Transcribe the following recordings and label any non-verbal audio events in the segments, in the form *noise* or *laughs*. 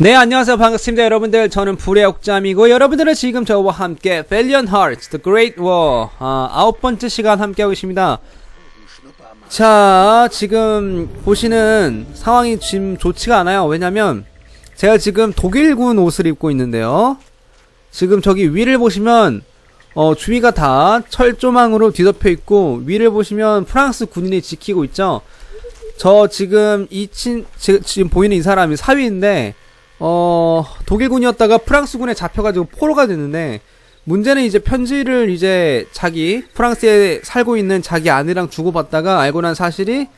네 안녕하세요. 반갑습니다. 여러분들 저는 불의 옥잠이고 여러분들은 지금 저와 함께 Valiant Hearts The Great War 아, 아홉 번째 시간 함께하고 있습니다. 자 지금 보시는 상황이 지금 좋지가 않아요. 왜냐면 제가 지금 독일군 옷을 입고 있는데요. 지금 저기 위를 보시면 어, 주위가 다 철조망으로 뒤덮여 있고 위를 보시면 프랑스 군인이 지키고 있죠. 저 지금 이 친 지- 지금 보이는 이 사람이 사위인데 어, 독일군이었다가 프랑스군에 잡혀가지고 포로가 됐는데, 문제는 이제 편지를 이제 자기, 프랑스에 살고 있는 자기 아내랑 주고받다가 알고 난 사실이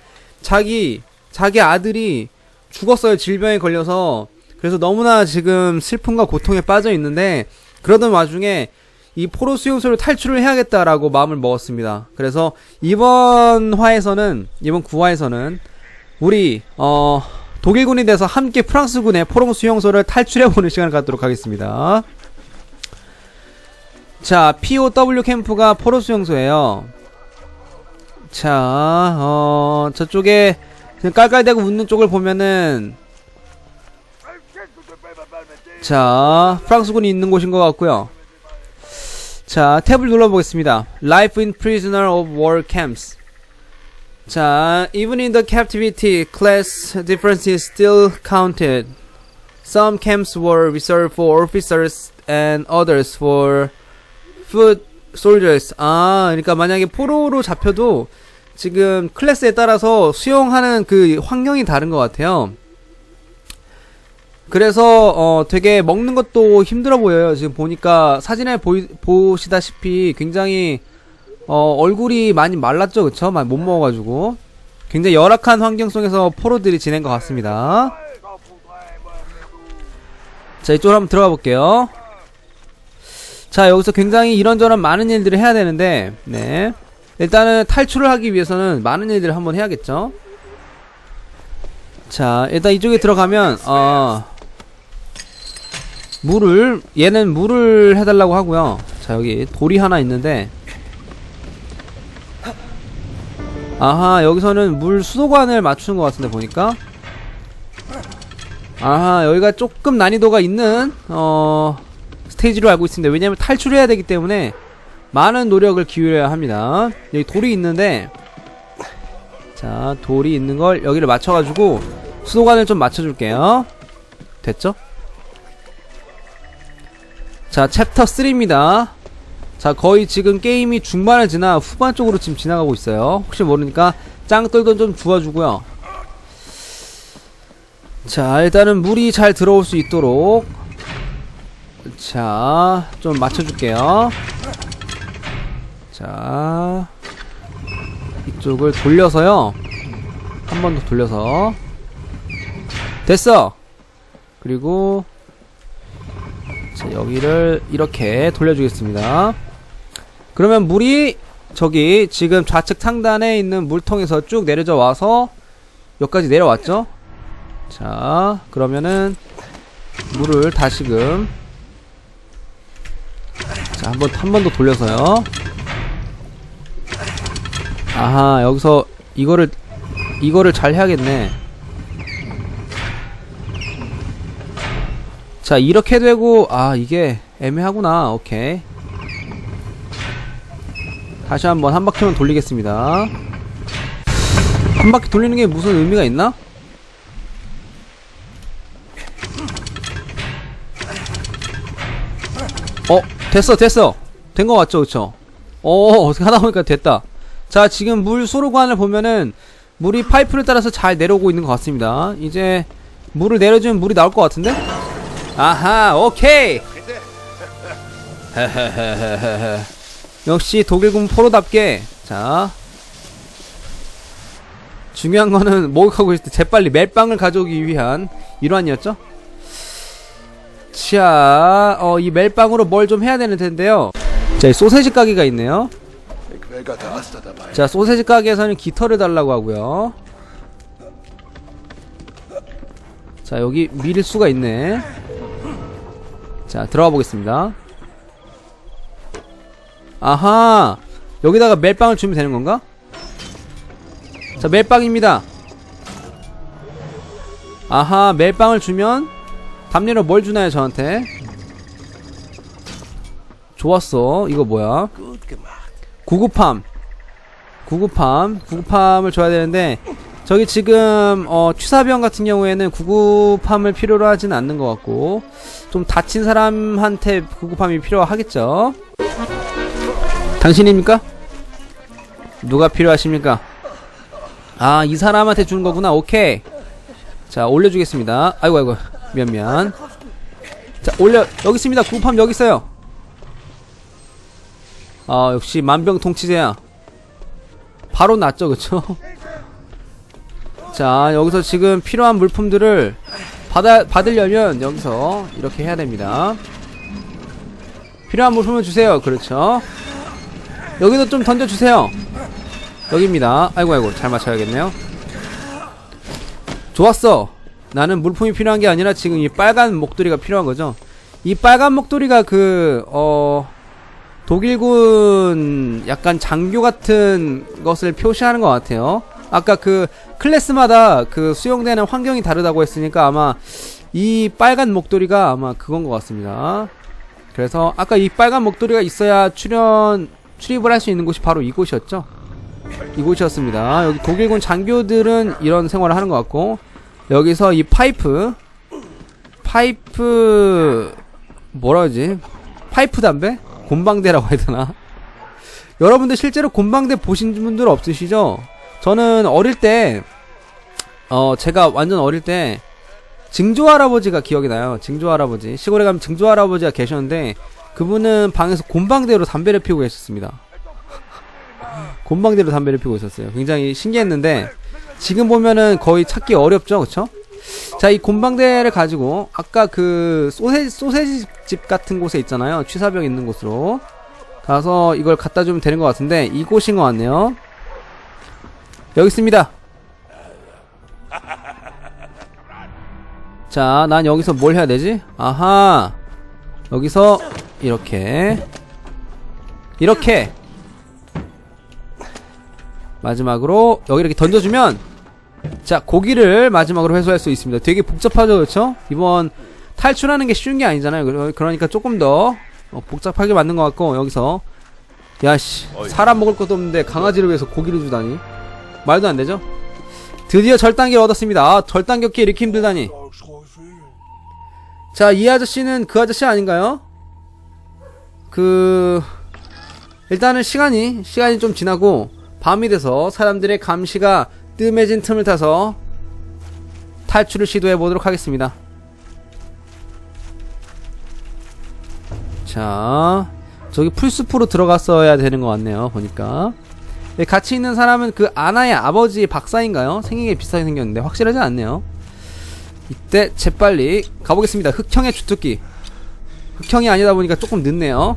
자기, 자기 아들이 죽었어요. 질병에 걸려서. 그래서 너무나 지금 슬픔과 고통에 빠져 있는데, 그러던 와중에 이 포로 수용소를 탈출을 해야겠다라고 마음을 먹었습니다. 그래서 이번 화에서는, 이번 구화에서는 우리, 어, 독일군이 돼서 함께 프랑스군의 포로 수용소를 탈출해보는 시간을 갖도록 하겠습니다. 자, POW 캠프가 포로 수용소예요. 자, 어, 저쪽에 깔깔대고 웃는 쪽을 보면은 자, 프랑스군이 있는 곳인 것 같고요. 자, 탭을 눌러보겠습니다. Life in Prisoner of War Camps. 자, even in the captivity, class differences still counted. Some camps were reserved for officers and others for foot soldiers. 아, 그러니까 만약에 포로로 잡혀도 지금 클래스에 따라서 수용하는 그 환경이 다른 것 같아요. 그래서 어 되게 먹는 것도 힘들어 보여요. 지금 보니까 사진에 보이, 보시다시피 굉장히 어, 얼굴이 많이 말랐죠, 그쵸? 많이 못 먹어가지고. 굉장히 열악한 환경 속에서 포로들이 지낸 것 같습니다. 자, 이쪽으로 한번 들어가 볼게요. 자, 여기서 굉장히 이런저런 많은 일들을 해야 되는데, 네. 일단은 탈출을 하기 위해서는 많은 일들을 한번 해야겠죠? 자, 일단 이쪽에 들어가면, 어, 물을, 얘는 물을 해달라고 하고요. 자, 여기 돌이 하나 있는데, 아하 여기서는 물 수도관을 맞추는 것 같은데 보니까. 아하 여기가 조금 난이도가 있는 어 스테이지로 알고 있습니다. 왜냐면 탈출해야 되기 때문에 많은 노력을 기울여야 합니다. 여기 돌이 있는데 자 돌이 있는 걸 여기를 맞춰가지고 수도관을 좀 맞춰줄게요. 됐죠? 자 챕터 3입니다 자 거의 지금 게임이 중반을 지나 후반 쪽으로 지금 지나가고 있어요. 혹시 모르니까 짱돌도 좀 주워주고요. 자 일단은 물이 잘 들어올 수 있도록. 자 좀 맞춰줄게요. 자 이쪽을 돌려서요. 한 번 더 돌려서. 됐어! 그리고 자 여기를 이렇게 돌려주겠습니다 그러면 물이 저기 지금 좌측 상단에 있는 물통에서 쭉 내려져 와서 여기까지 내려왔죠? 자, 그러면은 물을 다시금 자, 한번 한 번 더 돌려서요. 아하, 여기서 이거를 이거를 잘 해야겠네. 자, 이렇게 되고 아, 이게 애매하구나. 오케이. 다시 한번 한 바퀴만 돌리겠습니다. 한 바퀴 돌리는 게 무슨 의미가 있나? 어, 됐어, 됐어. 된 거 맞죠, 그쵸? 어, 어떻게 하다 보니까 됐다. 자, 지금 물 수로관을 보면은 물이 파이프를 따라서 잘 내려오고 있는 것 같습니다. 이제 물을 내려주면 물이 나올 것 같은데? 아하, 오케이! *laughs* 역시 독일군 포로답게. 자. 중요한 거는 *laughs* 목욕하고 있을 때 재빨리 멜빵을 가져오기 위한 일환이었죠? 자, 어, 이 멜빵으로 뭘 좀 해야 되는 텐데요. 자, 이 소세지 가게가 있네요. 자, 소세지 가게에서는 깃털을 달라고 하고요. 자, 여기 밀 수가 있네. 자, 들어가 보겠습니다 아하 여기다가 멜빵을 주면 되는 건가? 자 멜빵입니다. 아하 멜빵을 주면 담례로 뭘 주나요 저한테? 좋았어. 이거 뭐야. 구급함 구급함 구급함을 줘야 되는데 저기 지금 어 취사병 같은 경우에는 구급함을 필요로 하진 않는 것 같고 좀 다친 사람한테 구급함이 필요하겠죠 당신입니까? 누가 필요하십니까? 아 이 사람한테 주는 거구나. 오케이. 자 올려주겠습니다. 아이고 아이고. 미안 미안. 자 올려 여기 있습니다. 구급함 여기 있어요. 아 역시 만병통치제야. 바로 났죠 그쵸? *laughs* 자 여기서 지금 필요한 물품들을 받아, 받으려면 여기서 이렇게 해야 됩니다. 필요한 물품을 주세요. 그렇죠 여기도 좀 던져주세요. 여기입니다. 아이고 아이고 잘 맞춰야겠네요. 좋았어. 나는 물품이 필요한 게 아니라 지금 이 빨간 목도리가 필요한 거죠. 이 빨간 목도리가 그 어 독일군 약간 장교 같은 것을 표시하는 것 같아요. 아까 그 클래스마다 그 수용되는 환경이 다르다고 했으니까 아마 이 빨간 목도리가 아마 그건 것 같습니다. 그래서 아까 이 빨간 목도리가 있어야 출연 출입을 할 수 있는 곳이 바로 이곳이었죠. 이곳이었습니다. 여기 독일군 장교들은 이런 생활을 하는 것 같고 여기서 이 파이프 파이프 뭐라 그러지? 파이프 담배? 곤방대라고 해야 되나? 여러분들 실제로 곤방대 보신 분들 없으시죠? 저는 어릴 때, 어, 제가 완전 어릴 때, 증조 할아버지가 기억이 나요. 증조 할아버지. 시골에 가면 증조 할아버지가 계셨는데, 그분은 방에서 곤방대로 담배를 피우고 계셨습니다. 곤방대로 담배를 피우고 있었어요. 굉장히 신기했는데, 지금 보면은 거의 찾기 어렵죠, 그쵸? 자, 이 곤방대를 가지고 아까 그 소세지, 소세지 집 같은 곳에 있잖아요. 취사병 있는 곳으로 가서 이걸 갖다 주면 되는 것 같은데 이곳인 것 같네요. 여기 있습니다. 자, 난 여기서 뭘 해야 되지? 아하. 여기서 이렇게. 이렇게. 마지막으로 여기 이렇게 던져주면 자 고기를 마지막으로 회수할 수 있습니다. 되게 복잡하죠 그렇죠? 이번 탈출하는 게 쉬운 게 아니잖아요. 그러- 그러니까 조금 더 어, 복잡하게 만든 것 같고 여기서. 야씨. 사람 먹을 것도 없는데 강아지를 위해서 고기를 주다니. 말도 안 되죠? 드디어 절단기를 얻었습니다. 아, 절단 격기 이렇게 힘들다니. 자 이 아저씨는 그 아저씨 아닌가요 그 일단은 시간이 시간이 좀 지나고 밤이 돼서 사람들의 감시가 뜸해진 틈을 타서 탈출을 시도해 보도록 하겠습니다. 자, 저기 풀숲으로 들어갔어야 되는 것 같네요. 보니까 네, 같이 있는 사람은 그 아나의 아버지 박사인가요? 생긴 게 비슷하게 생겼는데 확실하지 않네요. 이때 재빨리 가보겠습니다. 흑형의 주특기. 흑형이 아니다 보니까 조금 늦네요.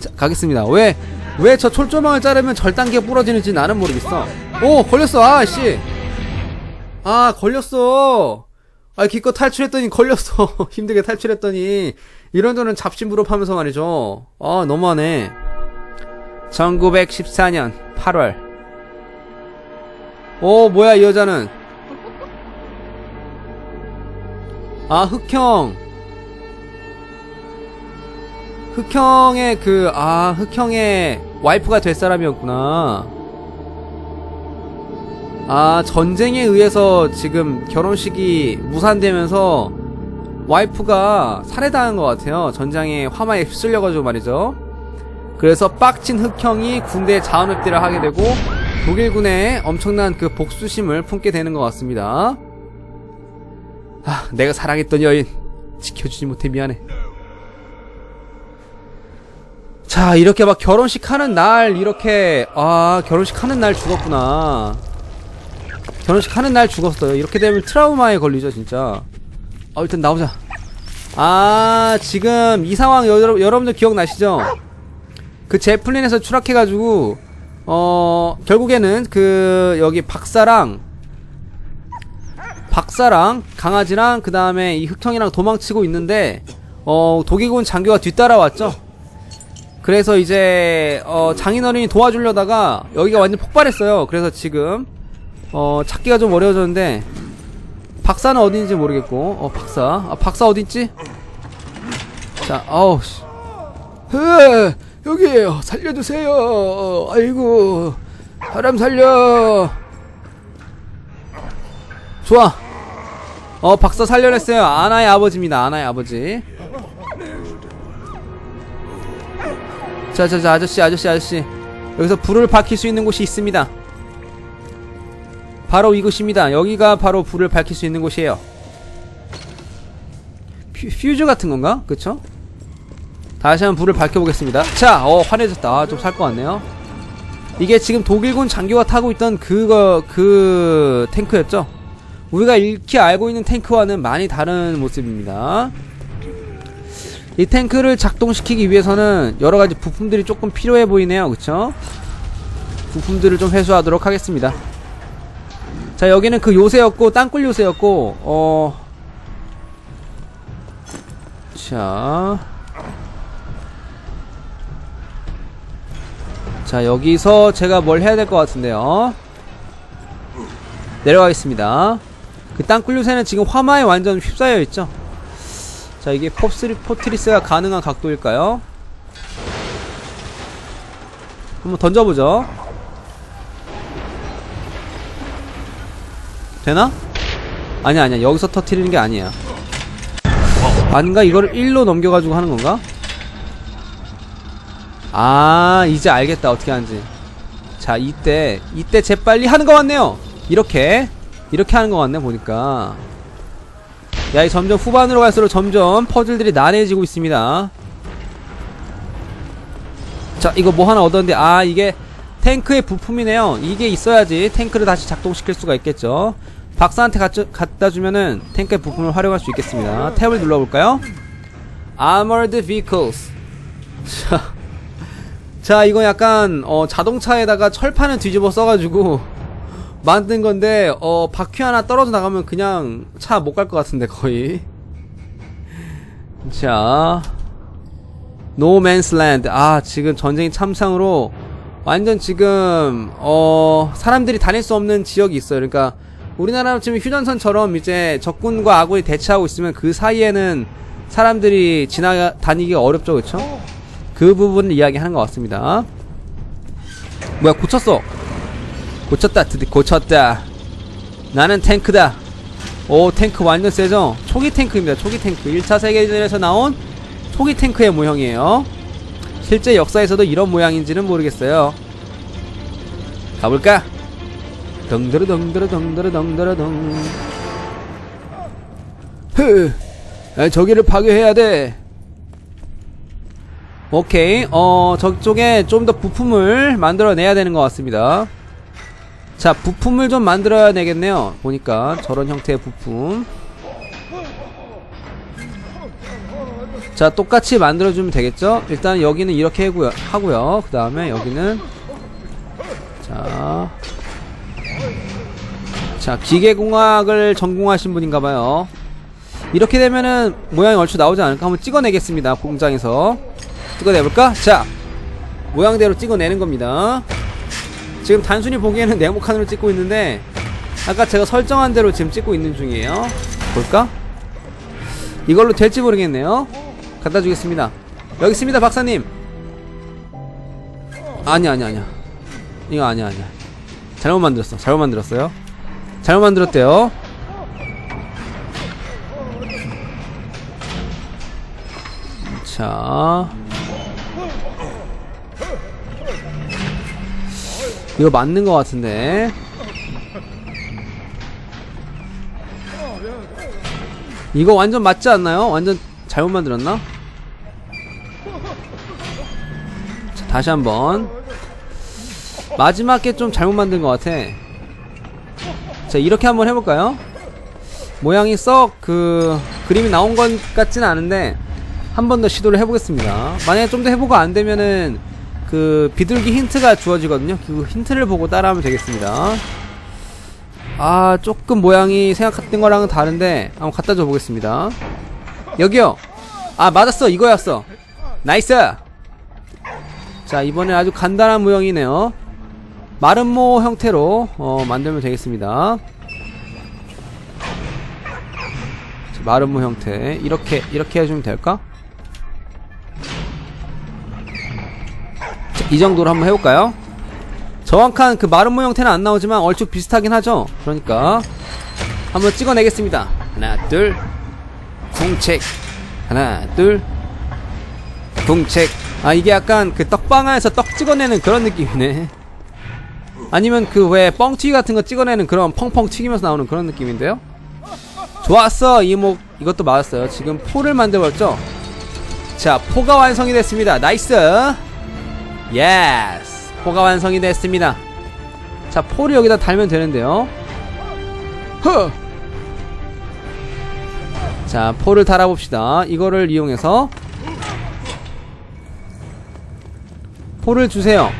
자, 가겠습니다. 왜, 왜 저 철조망을 자르면 절단기가 부러지는지 나는 모르겠어. 오, 걸렸어, 아씨. 아, 걸렸어. 아, 기껏 탈출했더니 걸렸어. *laughs* 힘들게 탈출했더니. 이런 저는 잡신부럽 하면서 말이죠. 아, 너무하네. 1914년 8월. 오, 뭐야, 이 여자는. 아, 흑형. 흑형의 그, 아, 흑형의 와이프가 될 사람이었구나. 아, 전쟁에 의해서 지금 결혼식이 무산되면서 와이프가 살해당한 것 같아요. 전장에 화마에 휩쓸려가지고 말이죠. 그래서 빡친 흑형이 군대에 자원입대를 하게 되고 독일군에 엄청난 그 복수심을 품게 되는 것 같습니다. 아, 내가 사랑했던 여인 지켜주지 못해 미안해. 자, 이렇게 막 결혼식 하는 날 이렇게 아, 결혼식 하는 날 죽었구나. 결혼식 하는 날 죽었어요. 이렇게 되면 트라우마에 걸리죠, 진짜. 어, 일단 나오자. 아, 지금 이 상황 여러, 여러분들 기억나시죠? 그 제플린에서 추락해가지고, 어, 결국에는 그, 여기 박사랑, 박사랑, 강아지랑, 그 다음에 이 흑형이랑 도망치고 있는데, 어, 독일군 장교가 뒤따라왔죠? 그래서 이제, 어, 장인어른이 도와주려다가, 여기가 완전 폭발했어요. 그래서 지금, 어, 찾기가 좀 어려워졌는데, 박사는 어딘지 모르겠고 어 박사 아 박사 어딨지? 자 어우 씨 으, 여기에요. 살려주세요. 아이고, 사람 살려. 좋아 어 박사 살려냈어요 아나의 아버지입니다 아나의 아버지 자자자 아저씨 아저씨 아저씨. 여기서 불을 밝힐 수 있는 곳이 있습니다. 바로 이곳입니다. 여기가 바로 불을 밝힐 수 있는 곳이에요. 퓨, 퓨즈 같은 건가? 그쵸? 다시 한번 불을 밝혀보겠습니다. 자, 어 환해졌다. 아, 좀 살 것 같네요. 이게 지금 독일군 장교가 타고 있던 그거 그 탱크였죠? 우리가 익히 알고 있는 탱크와는 많이 다른 모습입니다 이 탱크를 작동시키기 위해서는 여러가지 부품들이 조금 필요해 보이네요. 그쵸? 부품들을 좀 회수하도록 하겠습니다. 자 여기는 그 요새였고 땅굴 요새였고 어... 자... 자 여기서 제가 뭘 해야 될 것 같은데요? 내려가겠습니다. 그 땅굴 요새는 지금 화마에 완전 휩싸여 있죠 자 이게 포스리, 포트리스가 가능한 각도일까요? 한번 던져보죠 되나? 아니야 아니야 여기서 터트리는 게 아니야 아닌가? 이거를 1로 넘겨가지고 하는 건가? 아 이제 알겠다 어떻게 하는지 자 이때 이때 재빨리 하는 것 같네요 이렇게 이렇게 하는 것 같네 보니까 야, 이 점점 후반으로 갈수록 점점 퍼즐들이 난해지고 있습니다. 자, 이거 뭐 하나 얻었는데, 아, 이게 탱크의 부품이네요. 이게 있어야지 탱크를 다시 작동시킬 수가 있겠죠. 박사한테 갖, 갖다 주면은 탱크의 부품을 활용할 수 있겠습니다. 탭을 눌러볼까요? Armored Vehicles. 자, 자, 이거 약간, 어, 자동차에다가 철판을 뒤집어 써가지고, 만든 건데 어 바퀴 하나 떨어져 나가면 그냥 차 못 갈 것 같은데 거의. *laughs* 자. 노맨슬랜드 아 지금 전쟁이 참상으로 완전 지금 어 사람들이 다닐 수 없는 지역이 있어요. 그러니까 우리나라 지금 휴전선처럼 이제 적군과 아군이 대치하고 있으면 그 사이에는 사람들이 지나다니기가 어렵죠. 그쵸? 그 부분을 이야기하는 것 같습니다. 뭐야 고쳤어 고쳤다 드디 고쳤다. 나는 탱크다. 오 탱크 완전 세죠? 초기 탱크입니다 초기 탱크. 1차 세계대전에서 나온 초기 탱크의 모형이에요. 실제 역사에서도 이런 모양인지는 모르겠어요. 가볼까? 덩드르 덩드르 덩드르 덩드르 덩. 흐, 아, 저기를 파괴해야 돼. 오케이. 어 저쪽에 좀 더 부품을 만들어내야 되는 것 같습니다 자 부품을 좀 만들어야 되겠네요. 보니까 저런 형태의 부품. 자 똑같이 만들어주면 되겠죠? 일단 여기는 이렇게 하고요, 하고요. 그 다음에 여기는 자, 자 기계공학을 전공하신 분인가봐요. 이렇게 되면은 모양이 얼추 나오지 않을까? 한번 찍어내겠습니다 공장에서. 찍어내볼까? 자 모양대로 찍어내는 겁니다 지금 단순히 보기에는 네모칸으로 찍고 있는데 아까 제가 설정한 대로 지금 찍고 있는 중이에요. 볼까? 이걸로 될지 모르겠네요. 갖다 주겠습니다. 여기 있습니다 박사님. 아니야 아니야 아니야. 이거 아니야 아니야. 잘못 만들었어. 잘못 만들었어요. 잘못 만들었대요. 자 이거 맞는 것 같은데 이거 완전 맞지 않나요? 완전 잘못 만들었나? 자, 다시 한번 마지막 게 좀 잘못 만든 것 같아 자 이렇게 한번 해볼까요? 모양이 썩 그 그림이 나온 것 같지는 않은데 한 번 더 시도를 해보겠습니다 만약에 좀 더 해보고 안되면은 그 비둘기 힌트가 주어지거든요. 그 힌트를 보고 따라하면 되겠습니다. 아 조금 모양이 생각했던 거랑은 다른데 한번 갖다 줘 보겠습니다. 여기요. 아 맞았어. 이거였어. 나이스! 자 이번에 아주 간단한 모형이네요. 마름모 형태로 어, 만들면 되겠습니다. 마름모 형태. 이렇게 이렇게 해주면 될까? 이 정도로 한번 해볼까요? 정확한 그 마름모 형태는 안 나오지만 얼추 비슷하긴 하죠? 그러니까 한번 찍어내겠습니다. 하나 둘. 궁책. 하나 둘. 궁책. 아 이게 약간 그 떡방아에서 떡 찍어내는 그런 느낌이네. 아니면 그 왜 뻥튀기 같은 거 찍어내는 그런 펑펑 튀기면서 나오는 그런 느낌인데요? 좋았어 이목. 이것도 맞았어요. 지금 포를 만들었죠? 자 포가 완성이 됐습니다. 나이스 예스 포가 완성이 됐습니다 자 포를 여기다 달면 되는데요 허! 자 포를 달아봅시다 이거를 이용해서 포를 주세요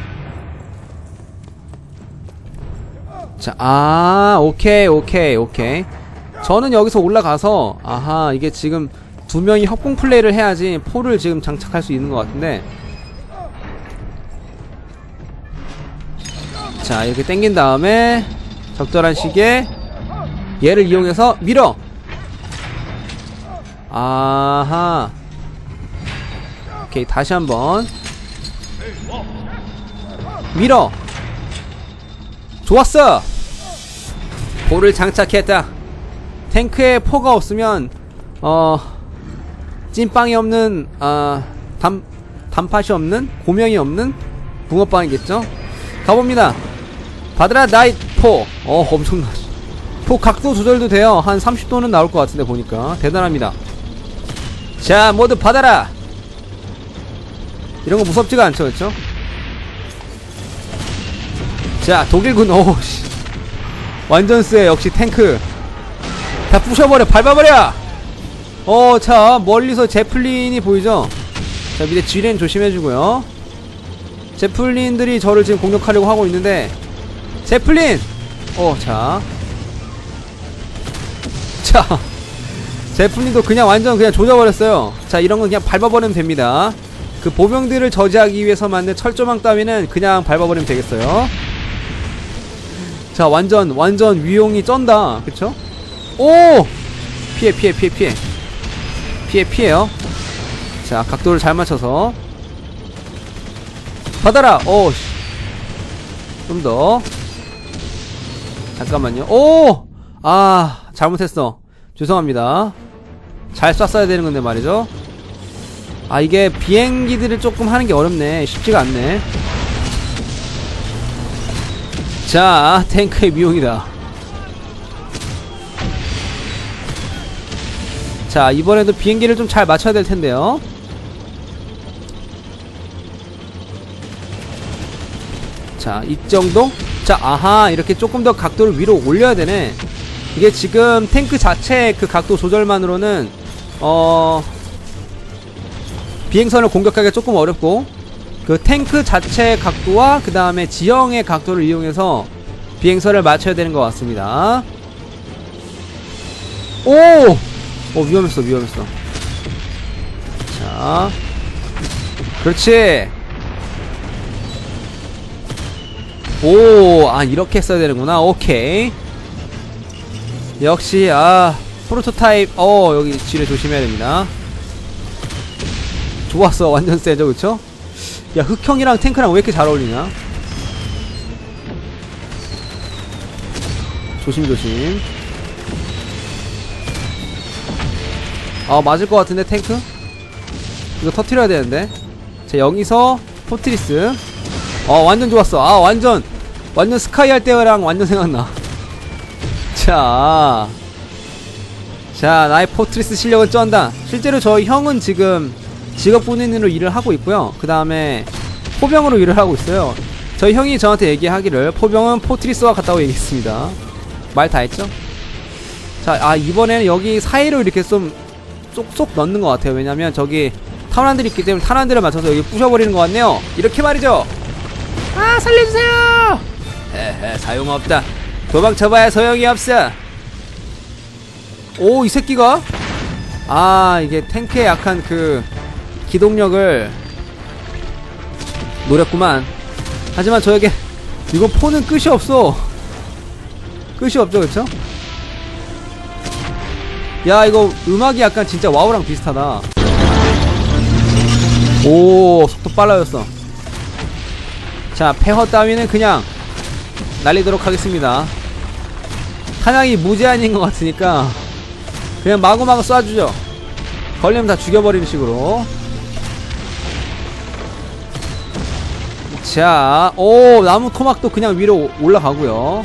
자, 아, 오케이, 오케이, 오케이. 저는 여기서 올라가서, 아하, 이게 지금 두 명이 협공 플레이를 해야지 포를 지금 장착할 수 있는 것 같은데. 자, 이렇게 당긴 다음에, 적절한 시기에, 얘를 이용해서 밀어! 아하. 오케이, 다시 한 번. 밀어! 좋았어! 포를 장착했다. 탱크에 포가 없으면, 어, 찐빵이 없는, 아, 단, 단팥이 없는, 고명이 없는 붕어빵이겠죠? 가봅니다. 받으라 나이 포. 어, 엄청나. 포 각도 조절도 돼요. 한 30도는 나올 것 같은데 보니까. 대단합니다. 자, 모두 받아라! 이런 거 무섭지가 않죠, 그쵸? 자, 독일군, 오우, 씨. 완전 쎄, 역시 탱크. 다 부셔버려, 밟아버려! 어, 자, 멀리서 제플린이 보이죠? 자, 밑에 지렌 조심해주고요. 제플린들이 저를 지금 공격하려고 하고 있는데, 제플린! 어, 자. 자. 제플린도 그냥 완전 그냥 조져버렸어요. 자, 이런 건 그냥 밟아버리면 됩니다. 그 보병들을 저지하기 위해서 만든 철조망 따위는 그냥 밟아버리면 되겠어요. 자, 완전, 완전 위용이 쩐다. 그쵸? 오! 피해, 피해, 피해, 피해. 피해, 피해요. 자, 각도를 잘 맞춰서. 받아라! 오! 씨. 좀 더. 잠깐만요. 오! 아, 잘못했어. 죄송합니다. 잘 쐈어야 되는 건데 말이죠. 아, 이게 비행기들을 조금 하는 게 어렵네. 쉽지가 않네. 자, 탱크의 미용이다. 자, 이번에도 비행기를 좀 잘 맞춰야 될 텐데요. 자, 이 정도? 자, 아하, 이렇게 조금 더 각도를 위로 올려야 되네. 이게 지금 탱크 자체 그 각도 조절만으로는, 어, 비행선을 공격하기가 조금 어렵고, 그 탱크 자체 각도와 그 다음에 지형의 각도를 이용해서 비행선을 맞춰야 되는 것 같습니다. 오! 어, 위험했어, 위험했어. 자. 그렇지. 오, 아, 이렇게 써야 되는구나. 오케이. 역시, 아, 프로토타입, 어, 여기 지뢰 조심해야 됩니다. 좋았어. 완전 세죠, 그쵸? 야, 흑형이랑 탱크랑 왜 이렇게 잘 어울리냐? 조심조심. 아, 맞을 것 같은데, 탱크? 이거 터트려야 되는데. 자, 여기서, 포트리스. 어, 완전 좋았어. 아, 완전, 완전 스카이 할 때랑 완전 생각나. *laughs* 자. 자, 나의 포트리스 실력은 쩐다. 실제로 저 형은 지금 직업 군인으로 일을 하고 있고요. 그 다음에 포병으로 일을 하고 있어요. 저희 형이 저한테 얘기하기를 포병은 포트리스와 같다고 얘기했습니다. 말 다 했죠? 자, 아 이번에는 여기 사이로 이렇게 좀 쏙쏙 넣는 것 같아요. 왜냐면 저기 탄환들이 있기 때문에 탄환들을 맞춰서 여기 부셔버리는 것 같네요. 이렇게 말이죠. 아 살려주세요. 헤헤 사용없다. 도망쳐봐야 소용이 없어. 오 이 새끼가 아 이게 탱크에 약한 그 기동력을 노렸구만 하지만 저에게 이건 포는 끝이 없어 끝이 없죠 그쵸? 야 이거 음악이 약간 진짜 와우랑 비슷하다 오 속도 빨라졌어 자 폐허 따위는 그냥 날리도록 하겠습니다 탄약이 무제한인 것 같으니까 그냥 마구마구 쏴주죠 걸리면 다 죽여버리는 식으로 자, 오, 나무 토막도 그냥 위로 올라가고요.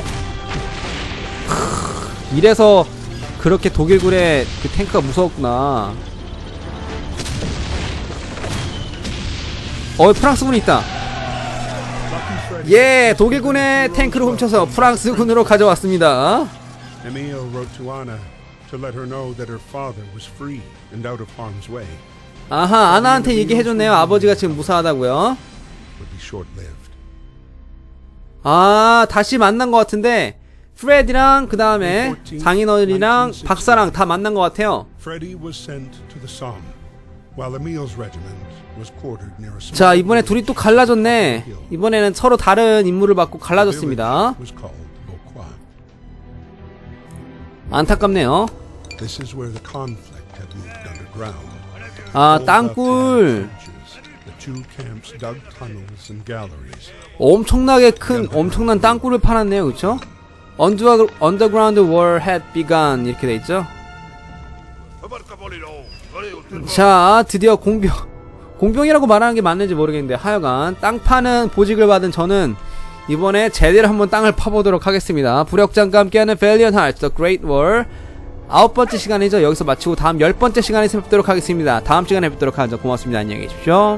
크, 이래서 그렇게 독일군의 그 탱크가 무서웠구나. 어, 프랑스군이 있다. 예, 독일군의 탱크를 훔쳐서 프랑스군으로 가져왔습니다. Emil wrote to Anna to let her know that her father was free and out of harm's way 아하, 아나한테 얘기해줬네요. 아버지가 지금 무사하다고요. would be short-lived. 아, 다시 만난 것 같은데, 프레디랑 그 다음에 장인어른이랑 박사랑 다 만난 것 같아요. Freddie was sent to the Somme, while Emil's regiment 자 이번에 둘이 또 갈라졌네 이번에는 서로 다른 임무를 받고 갈라졌습니다. 안타깝네요. 아 땅굴. 엄청나게 큰 엄청난 땅굴을 파놨네요 그쵸? 언더, 언더그라운드 월 had begun 이렇게 돼있죠 자 드디어 공병 공병이라고 말하는 게 맞는지 모르겠는데 하여간 땅 파는 보직을 받은 저는 이번에 제대로 한번 땅을 파보도록 하겠습니다. 부력장과 함께하는 Valiant Hearts The Great War. 아홉 번째 시간이죠. 여기서 마치고 다음 열 번째 시간에 뵙도록 하겠습니다. 다음 시간에 뵙도록 하죠. 고맙습니다. 안녕히 계십시오